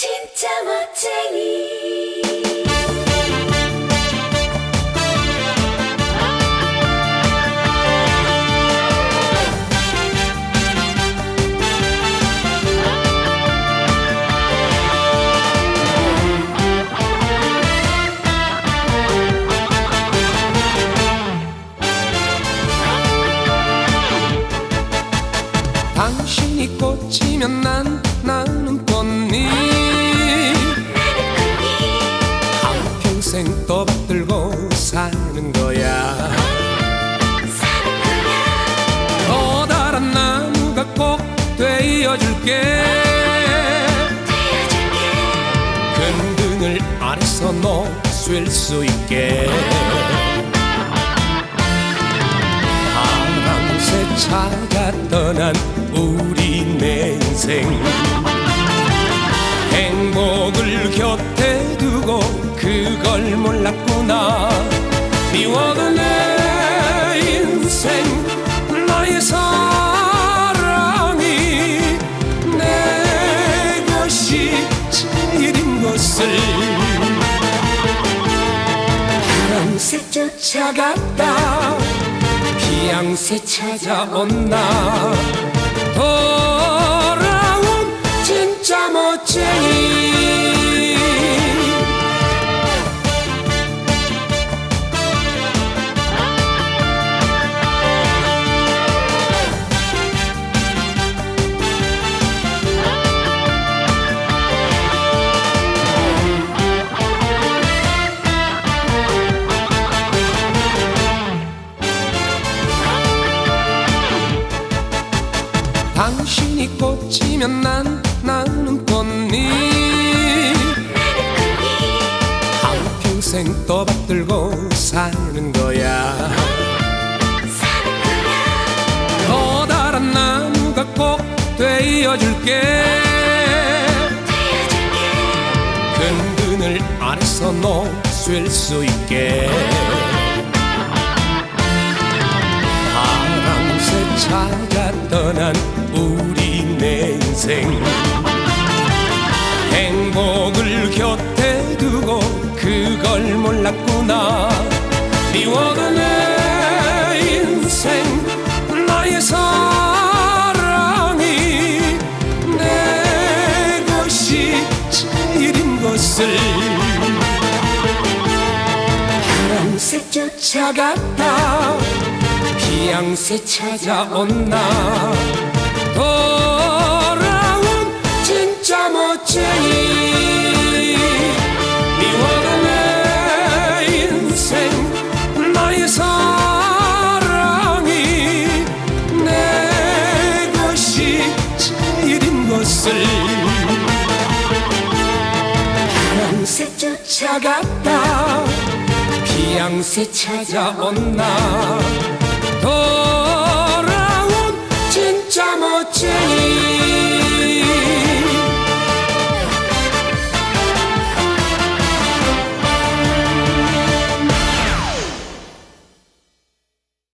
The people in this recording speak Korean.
진짜 멋쟁이 꽂히면 난 나는 꽃잎 한 평생 떠받들고 사는 거야. 커다란 나무가 꼭 되어줄게. 근근을 아래서 놓쓸수 있게 차가 떠난 우리 내 인생. 행복을 곁에 두고 그걸 몰랐구나. 미워도 내 인생 나의 사랑이 내 것이 제일인 것을. 파랑새 쫓아갔다 피양새 찾아온다. 돌아온 진짜 멋쟁이 당신이 꽂히면 난 나는 꽃잎. 한 평생 떠받들고 사는 거야. 커다란 나무가 꼭 되어줄게. 근근을 아래서 놓쓸수 있게 인생. 행복을 곁에 두고 그걸 몰랐구나. 미워도 내 인생. 나의 사랑이 내 것이 제일인 것을. 파랑새 쫓아갔다 피양새 찾아온다 것을 파랑새 쫓아갔다. 피양새 찾아온다